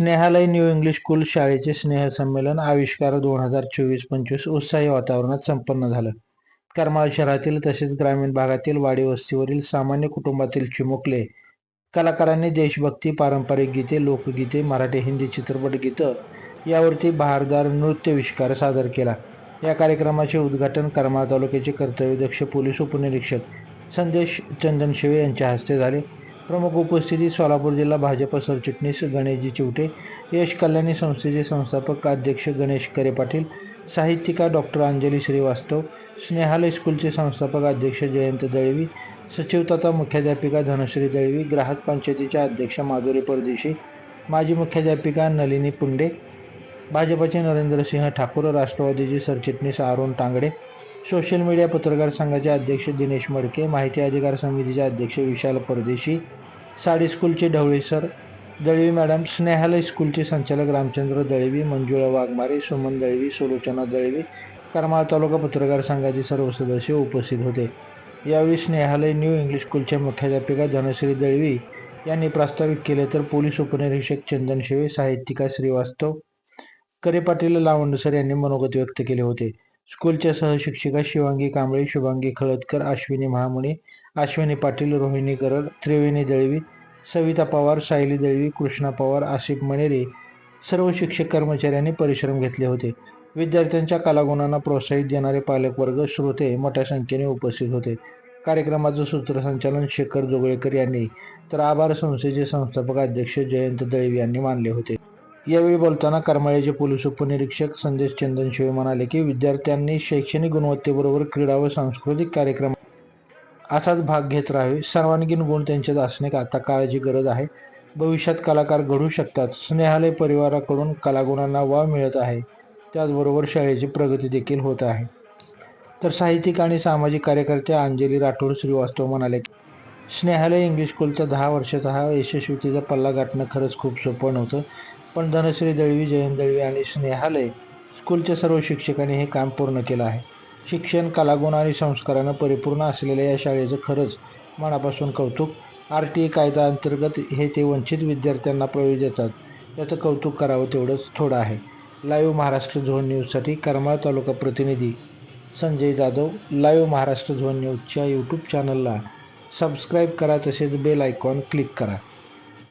Snehalaya new English school शाळेचे स्नेहसंमेलन आविष्कार दोन हजार चोवीस पंचवीस उत्साही वातावरणात संपन्न झालं. करमाळ शहरातील तसेच ग्रामीण भागातील वाडी वस्तीवरील सामान्य कुटुंबातील चिमुकले कलाकारांनी देशभक्ती पारंपरिक गीते लोकगीते मराठी हिंदी चित्रपट गीतं यावरती बहारदार नृत्यविष्कार सादर केला. या कार्यक्रमाचे उद्घाटन करमाळ तालुक्याचे कर्तव्यदक्ष पोलीस उपनिरीक्षक संदेश चंदनशिवे यांच्या हस्ते झाले. प्रमुख उपस्थिती सोलापूर जिल्हा भाजप सरचिटणीस गणेशजी चिवटे यश कल्याणी संस्थेचे संस्थापक अध्यक्ष गणेश करे पाटील साहित्यिका डॉक्टर अंजली श्रीवास्तव स्नेहालय स्कूलचे संस्थापक अध्यक्ष जयंत दळवी सचिव तथा मुख्याध्यापिका धनश्री दळवी ग्राहक पंचायतीच्या अध्यक्षा माधुरी परदेशी माजी मुख्याध्यापिका नलिनी पुंडे भाजपाचे नरेंद्रसिंह ठाकूर राष्ट्रवादीचे सरचिटणीस अरुण तांगडे सोशल मीडिया पत्रकार संघाचे अध्यक्ष दिनेश मडके माहिती अधिकार समितीचे अध्यक्ष विशाल परदेशी साडी स्कूलचे ढवळे सर. दळवी मॅडम स्नेहालय स्कूलचे संचालक रामचंद्र दळवी मंजुळा वाघमारे सुमन दळवी सुलोचना दळवी करमाळ तालुका पत्रकार संघाचे सर्व सदस्य उपस्थित होते. यावेळी स्नेहालय न्यू इंग्लिश स्कूलच्या मुख्याध्यापिका धनश्री दळवी यांनी प्रास्ताविक केले तर पोलीस उपनिरीक्षक चंदन शिवे साहित्यिका श्रीवास्तव करे पाटील लावंडसर यांनी मनोगत व्यक्त केले होते. स्कूलच्या सहशिक्षिका शिवांगी कांबळे शुभांगी खळदकर अश्विनी महामुळे अश्विनी पाटील रोहिणी गरड त्रिवेणी दळवी सविता पवार सायली दळवी कृष्णा पवार आसिफ मणेरे सर्व शिक्षक कर्मचाऱ्यांनी परिश्रम घेतले होते. विद्यार्थ्यांच्या कलागुणांना प्रोत्साहित देणारे पालकवर्ग श्रोते मोठ्या संख्येने उपस्थित होते. कार्यक्रमाचं सूत्रसंचालन शेखर जोगळेकर यांनी तर आभार संस्थेचे संस्थापक अध्यक्ष जयंत दळवी यांनी मानले होते. यावेळी बोलताना करमाळ्याचे पोलीस उपनिरीक्षक संदेश चंदनशिवे म्हणाले की विद्यार्थ्यांनी शैक्षणिक गुणवत्तेबरोबर क्रीडा व सांस्कृतिक कार्यक्रम असाच भाग घेत राहावे. सर्वांगीण गुण त्यांच्यात असणे आता काळाची गरज आहे. भविष्यात कलाकार घडू शकतात. स्नेहालय परिवाराकडून कलागुणांना वाव मिळत आहे. त्याचबरोबर शाळेची प्रगती देखील होत आहे. तर साहित्यिक आणि सामाजिक कार्यकर्त्या अंजली राठोड श्रीवास्तव म्हणाले की स्नेहालय इंग्लिश स्कूलचा दहा वर्षाचा हा यशस्वीतेचा पल्ला गाठणं खरंच खूप सोपं नव्हतं. पण धनश्री दळवी जयंत दळवी आणि स्नेहालय स्कूलच्या सर्व शिक्षकांनी हे काम पूर्ण केलं आहे. शिक्षण कलागुण आणि संस्कारानं परिपूर्ण असलेल्या या शाळेचं खरंच मनापासून कौतुक. आर टी ए कायदा अंतर्गत हे ते वंचित विद्यार्थ्यांना प्रवेश देतात. याचं कौतुक करावं तेवढंच थोडं आहे. लाईव्ह महाराष्ट्र झोन न्यूजसाठी करमाळ तालुका प्रतिनिधी संजय जाधव. लाईव्ह महाराष्ट्र झोन न्यूजच्या यूट्यूब चॅनलला सबस्क्राईब करा तसेच बेल आयकॉन क्लिक करा.